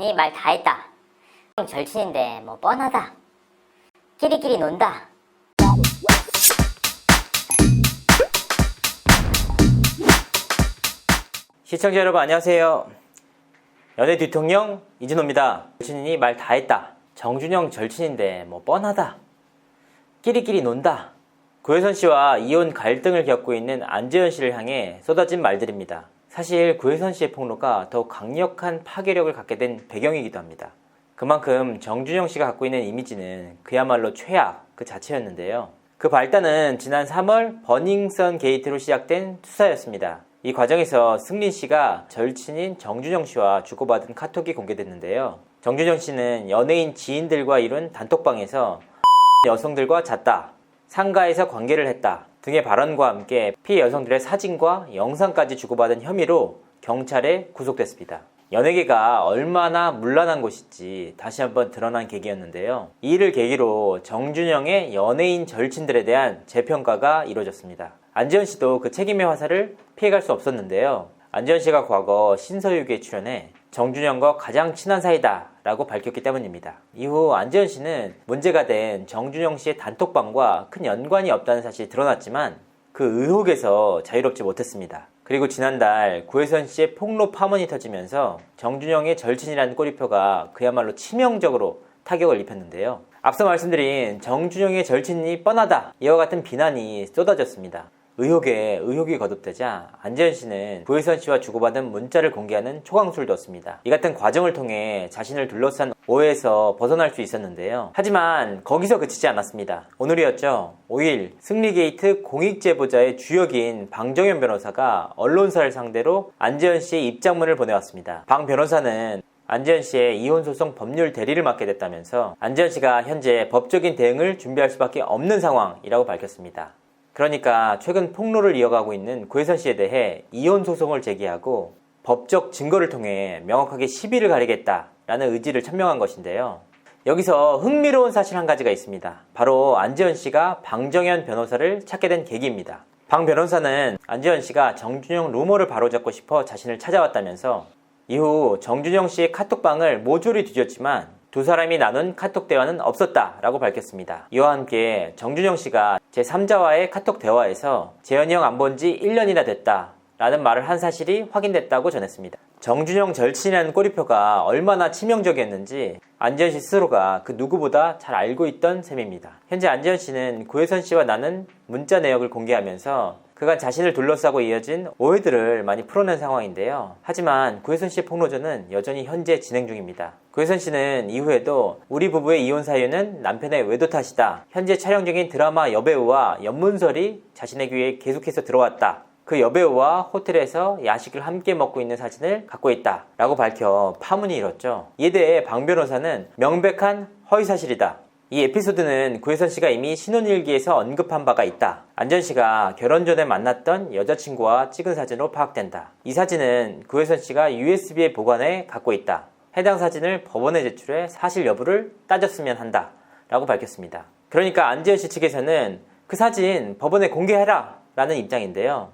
절친이니 말다 했다. 절친인데 뭐 뻔하다. 끼리끼리 논다. 시청자 여러분 안녕하세요. 연애 뒤통령 이진호입니다. 절친이니 말다 했다. 정준영 절친인데 뭐 뻔하다. 끼리끼리 논다. 구혜선 씨와 이혼 갈등을 겪고 있는 안재현 씨를 향해 쏟아진 말들입니다. 사실 구혜선 씨의 폭로가 더 강력한 파괴력을 갖게 된 배경이기도 합니다. 그만큼 정준영 씨가 갖고 있는 이미지는 그야말로 최악 그 자체였는데요. 그 발단은 지난 3월 버닝썬 게이트로 시작된 투사였습니다. 이 과정에서 승린 씨가 절친인 정준영 씨와 주고받은 카톡이 공개됐는데요. 정준영 씨는 연예인 지인들과 이룬 단톡방에서 여성들과 잤다, 상가에서 관계를 했다 등의 발언과 함께 피해 여성들의 사진과 영상까지 주고받은 혐의로 경찰에 구속됐습니다. 연예계가 얼마나 문란한 곳인지 다시 한번 드러난 계기였는데요. 이 일을 계기로 정준영의 연예인 절친들에 대한 재평가가 이루어졌습니다. 안지현 씨도 그 책임의 화살을 피해갈 수 없었는데요. 안지현 씨가 과거 신서유기에 출연해 정준영과 가장 친한 사이다 라고 밝혔기 때문입니다. 이후 안지현 씨는 문제가 된 정준영 씨의 단톡방과 큰 연관이 없다는 사실이 드러났지만 그 의혹에서 자유롭지 못했습니다. 그리고 지난달 구혜선 씨의 폭로 파문이 터지면서 정준영의 절친이라는 꼬리표가 그야말로 치명적으로 타격을 입혔는데요. 앞서 말씀드린 정준영의 절친이 뻔하다 이와 같은 비난이 쏟아졌습니다. 의혹에 의혹이 거듭되자 안재현 씨는 구혜선 씨와 주고받은 문자를 공개하는 초강수를 뒀습니다. 이 같은 과정을 통해 자신을 둘러싼 오해에서 벗어날 수 있었는데요. 하지만 거기서 그치지 않았습니다. 오늘이었죠. 5일 승리게이트 공익제보자의 주역인 방정현 변호사가 언론사를 상대로 안재현 씨의 입장문을 보내왔습니다. 방 변호사는 안재현 씨의 이혼 소송 법률 대리를 맡게 됐다면서 안재현 씨가 현재 법적인 대응을 준비할 수밖에 없는 상황이라고 밝혔습니다. 그러니까 최근 폭로를 이어가고 있는 구혜선 씨에 대해 이혼 소송을 제기하고 법적 증거를 통해 명확하게 시비를 가리겠다라는 의지를 천명한 것인데요. 여기서 흥미로운 사실 한 가지가 있습니다. 바로 안재현 씨가 방정현 변호사를 찾게 된 계기입니다. 방 변호사는 안재현 씨가 정준영 루머를 바로잡고 싶어 자신을 찾아왔다면서 이후 정준영 씨의 카톡방을 모조리 뒤졌지만 두 사람이 나눈 카톡 대화는 없었다라고 밝혔습니다. 이와 함께 정준영 씨가 제3자와의 카톡 대화에서 재현이 형 안 본 지 1년이나 됐다 라는 말을 한 사실이 확인됐다고 전했습니다. 정준영 절친이라는 꼬리표가 얼마나 치명적이었는지 안재현 씨 스스로가 그 누구보다 잘 알고 있던 셈입니다. 현재 안재현 씨는 구혜선 씨와 나는 문자 내역을 공개하면서 그간 자신을 둘러싸고 이어진 오해들을 많이 풀어낸 상황인데요. 하지만 구혜선 씨의 폭로전은 여전히 현재 진행 중입니다. 구혜선 씨는 이후에도 우리 부부의 이혼 사유는 남편의 외도 탓이다. 현재 촬영 중인 드라마 여배우와 연문설이 자신의 귀에 계속해서 들어왔다. 그 여배우와 호텔에서 야식을 함께 먹고 있는 사진을 갖고 있다. 라고 밝혀 파문이 일었죠. 이에 대해 방 변호사는 명백한 허위사실이다. 이 에피소드는 구혜선 씨가 이미 신혼일기에서 언급한 바가 있다. 안전 씨가 결혼 전에 만났던 여자친구와 찍은 사진으로 파악된다. 이 사진은 구혜선 씨가 USB에 보관해 갖고 있다. 해당 사진을 법원에 제출해 사실 여부를 따졌으면 한다. 라고 밝혔습니다. 그러니까 안지현 씨 측에서는 그 사진 법원에 공개해라! 라는 입장인데요.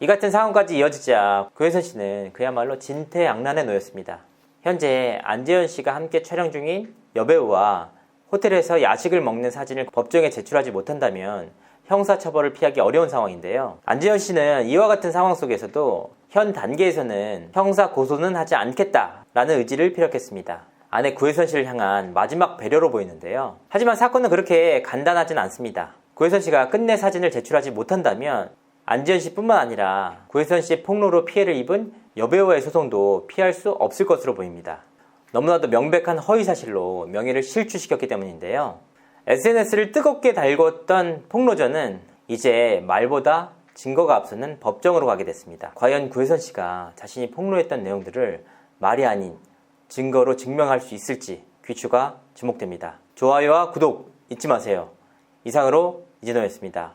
이 같은 상황까지 이어지자 구혜선 씨는 그야말로 진퇴양난에 놓였습니다. 현재 안재현 씨가 함께 촬영 중인 여배우와 호텔에서 야식을 먹는 사진을 법정에 제출하지 못한다면 형사처벌을 피하기 어려운 상황인데요. 안재현 씨는 이와 같은 상황 속에서도 현 단계에서는 형사 고소는 하지 않겠다라는 의지를 피력했습니다. 아내 구혜선 씨를 향한 마지막 배려로 보이는데요. 하지만 사건은 그렇게 간단하진 않습니다. 구혜선 씨가 끝내 사진을 제출하지 못한다면 안지현 씨뿐만 아니라 구혜선 씨의 폭로로 피해를 입은 여배우의 소송도 피할 수 없을 것으로 보입니다. 너무나도 명백한 허위 사실로 명예를 실추시켰기 때문인데요. SNS를 뜨겁게 달궜던 폭로전은 이제 말보다 증거가 앞서는 법정으로 가게 됐습니다. 과연 구혜선 씨가 자신이 폭로했던 내용들을 말이 아닌 증거로 증명할 수 있을지 귀추가 주목됩니다. 좋아요와 구독 잊지 마세요. 이상으로 이진호였습니다.